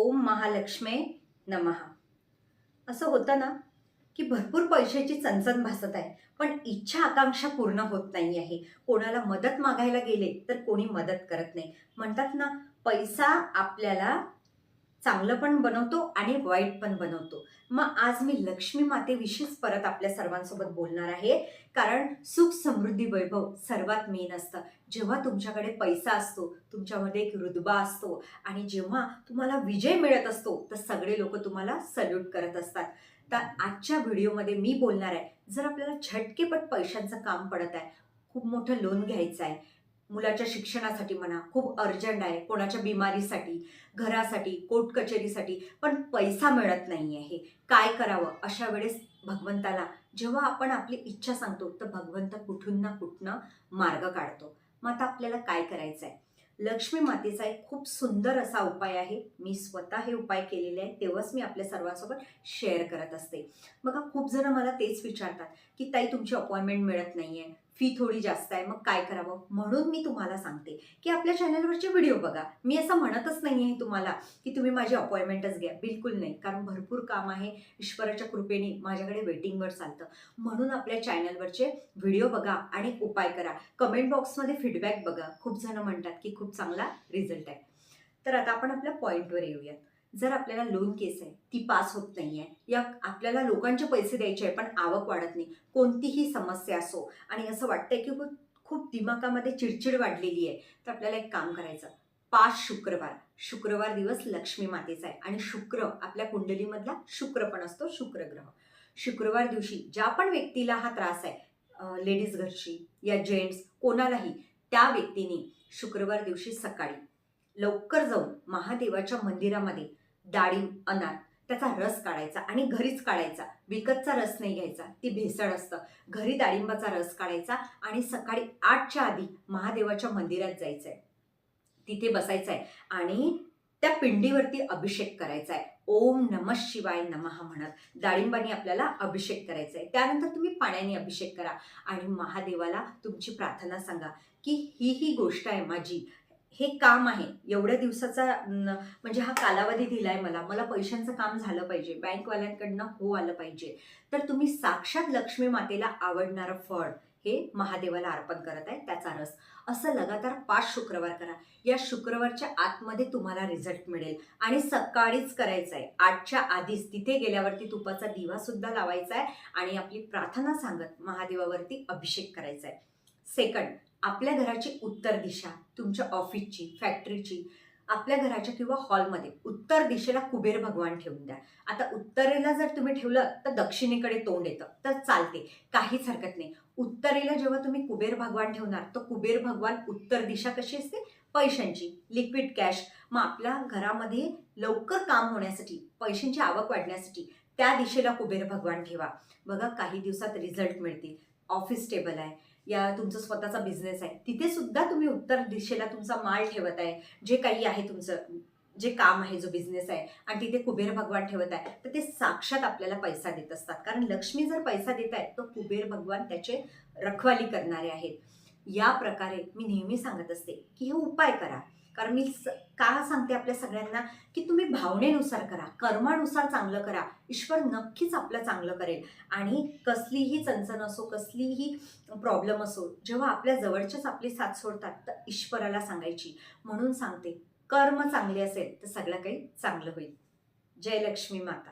ओम महालक्ष्मे नमहा असं होतं ना की भरपूर पैशाची चणचण भासत आहे पण इच्छा आकांक्षा पूर्ण होत नाही आहे. कोणाला मदत मागायला गेले तर कोणी मदत करत नाही. म्हणतात ना पैसा आपल्याला चांगलं पण बनवतो आणि वाईट पण बनवतो. मग आज मी लक्ष्मी मातेविषयीच परत आपल्या सर्वांसोबत बोलणार आहे. कारण सुख समृद्धी वैभव सर्वात मेन असतं. जेव्हा तुमच्याकडे पैसा असतो तुमच्यामध्ये एक रुदबा असतो आणि जेव्हा तुम्हाला विजय मिळत असतो तर सगळे लोक तुम्हाला सल्यूट करत असतात. तर आजच्या व्हिडिओमध्ये मी बोलणार आहे. जर आपल्याला झटकेपट पैशांचं काम पडत आहे खूप मोठं लोन घ्यायचं आहे मुलाच्या शिक्षणासाठी म्हणा खूप अर्जंट आहे. कोणाच्या बिमारीसाठी घरासाठी कोर्ट कचेरीसाठी पण पैसा मिळत नाही आहे काय करावं? अशा वेळेस भगवंताला जेव्हा आपण आपली इच्छा सांगतो तर भगवंत कुठून ना कुठनं मार्ग काढतो. मग आता आपल्याला काय करायचं आहे लक्ष्मी मातेचा एक खूप सुंदर असा उपाय आहे. मी स्वतः हे उपाय केलेले आहे तेव्हाच मी आपल्या सर्वांसोबत शेअर करत असते. बघा खूप जण मला तेच विचारतात की ताई तुमची अपॉइंटमेंट मिळत नाही आहे फी थोडी जास्त आहे मग काय करावं? म्हणून मी तुम्हाला सांगते की आपल्या चॅनलवरचे व्हिडिओ बघा. मी असं म्हणतच नाही आहे तुम्हाला की तुम्ही माझी अपॉइंटमेंटच घ्या. बिलकुल नाही. कारण भरपूर काम आहे. ईश्वराच्या कृपेने माझ्याकडे वेटिंगवर चालतं. म्हणून आपल्या चॅनलवरचे व्हिडिओ बघा आणि उपाय करा. कमेंट बॉक्समध्ये फीडबॅक बघा. खूप जण म्हणतात की खूप चांगला रिझल्ट आहे. तर आता आपण आपल्या पॉईंटवर येऊयात. जर आपल्याला लोन केस आहे ती पास होत नाही आहे या आपल्याला लोकांचे पैसे द्यायचे आहे पण आवक वाढत नाही कोणतीही समस्या असो आणि असं वाटतंय की खूप दिमाकामध्ये दिमागामध्ये चिडचिड वाढलेली आहे तर आपल्याला एक काम करायचं. पाच शुक्रवार शुक्रवार दिवस लक्ष्मी मातेचा आहे आणि शुक्र आपल्या कुंडलीमधला शुक्र पण असतो शुक्रग्रह शुक्रवार दिवशी ज्या पण व्यक्तीला हा त्रास आहे लेडीज घरची या जेंट्स कोणालाही त्या व्यक्तीने शुक्रवार दिवशी सकाळी लवकर जाऊन महादेवाच्या मंदिरामध्ये डाळिंब अनार त्याचा रस काढायचा आणि घरीच काढायचा. विकतचा रस नाही घ्यायचा ती भेसळ असतं. घरी डाळिंबाचा रस काढायचा आणि सकाळी आठच्या आधी महादेवाच्या मंदिरात जायचं आहे तिथे बसायचं आहे आणि त्या पिंडीवरती अभिषेक करायचा आहे ओम नम शिवाय नमः म्हणत डाळिंबाने आपल्याला अभिषेक करायचा आहे त्यानंतर तुम्ही पाण्याने अभिषेक करा आणि महादेवाला तुमची प्रार्थना सांगा की ही ही गोष्ट आहे माझी. हे काम आहे. एवढ्या दिवसाचा म्हणजे हा कालावधी दिलाय मला. मला पैशांचं काम झालं पाहिजे. बँकवाल्यांकडनं हो आलं पाहिजे. तर तुम्ही साक्षात लक्ष्मी मातेला आवडणारं फळ हे महादेवाला अर्पण करत आहे. त्याचा रस. असं लगातार पाच शुक्रवार करा. या शुक्रवारच्या आतमध्ये तुम्हाला रिझल्ट मिळेल. आणि सकाळीच करायचं आहे. आठच्या आधीच तिथे गेल्यावरती तुपाचा दिवा सुद्धा लावायचा आहे. आणि आपली प्रार्थना सांगत महादेवावरती अभिषेक करायचा आहे. सेकंड आपल्या घराची उत्तर दिशा तुमच्या ऑफिसची फॅक्टरीची आपल्या घराच्या किंवा हॉलमध्ये उत्तर दिशेला कुबेर भगवान ठेवून द्या. आता उत्तरेला जर तुम्ही ठेवलं तर दक्षिणेकडे तोंड येतं तर चालते काहीच हरकत नाही. उत्तरेला जेव्हा तुम्ही कुबेर भगवान ठेवणार तर कुबेर भगवान उत्तर दिशा कशी असते? पैशांची लिक्विड कॅश मग आपल्या घरामध्ये लवकर काम होण्यासाठी पैशांची आवक वाढण्यासाठी त्या दिशेला कुबेर भगवान ठेवा. बघा काही दिवसात रिझल्ट मिळतील. ऑफिस टेबल आहे. या तुमचा स्वतःचा बिझनेस आहे. तिथे सुद्धा तुम्ही उत्तर दिशेला तुमचा माल ठेवत आहे. जे काही आहे तुमचं जे काम आहे जो बिझनेस आहे आणि तिथे कुबेर भगवान ठेवत आहे तर ते साक्षात आपल्याला पैसा देत असतात. कारण लक्ष्मी जर पैसा देत आहेत तर कुबेर भगवान त्याचे रखवाली करणारे आहेत. या प्रकारे मी नेहमी सांगत असते की हे उपाय करा. कारण मी स- का सांगते आपल्या सगळ्यांना? की तुम्ही भावनेनुसार करा कर्मानुसार चांगलं करा. ईश्वर नक्कीच आपलं चांगलं करेल. आणि कसलीही चणचण असो कसलीही प्रॉब्लेम असो जेव्हा आपल्या जवळच्याच आपली साथ सोडतात तर ईश्वराला सांगायची. म्हणून सांगते कर्म चांगले असेल तर सगळं काही चांगलं होईल. जय लक्ष्मी माता.